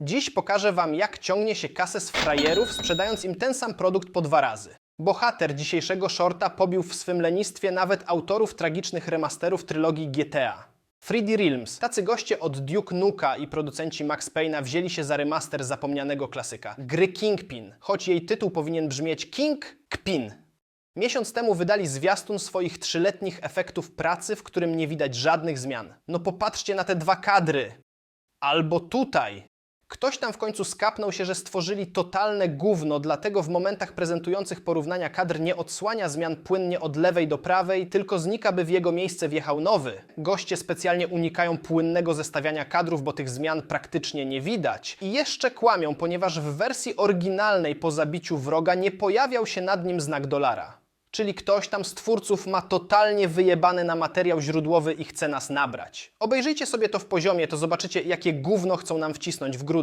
Dziś pokażę Wam, jak ciągnie się kasę z frajerów, sprzedając im ten sam produkt po dwa razy. Bohater dzisiejszego shorta pobił w swym lenistwie nawet autorów tragicznych remasterów trylogii GTA. 3D Realms. Tacy goście od Duke Nuka i producenci Max Payne'a wzięli się za remaster zapomnianego klasyka. Gry Kingpin, choć jej tytuł powinien brzmieć King Kpin. Miesiąc temu wydali zwiastun swoich trzyletnich efektów pracy, w którym nie widać żadnych zmian. No popatrzcie na te dwa kadry. Albo tutaj. Ktoś tam w końcu skapnął się, że stworzyli totalne gówno, dlatego w momentach prezentujących porównania kadr nie odsłania zmian płynnie od lewej do prawej, tylko znika, by w jego miejsce wjechał nowy. Goście specjalnie unikają płynnego zestawiania kadrów, bo tych zmian praktycznie nie widać. I jeszcze kłamią, ponieważ w wersji oryginalnej po zabiciu wroga nie pojawiał się nad nim znak dolara. Czyli ktoś tam z twórców ma totalnie wyjebany na materiał źródłowy i chce nas nabrać. Obejrzyjcie sobie to w poziomie, to zobaczycie, jakie gówno chcą nam wcisnąć w grudniu.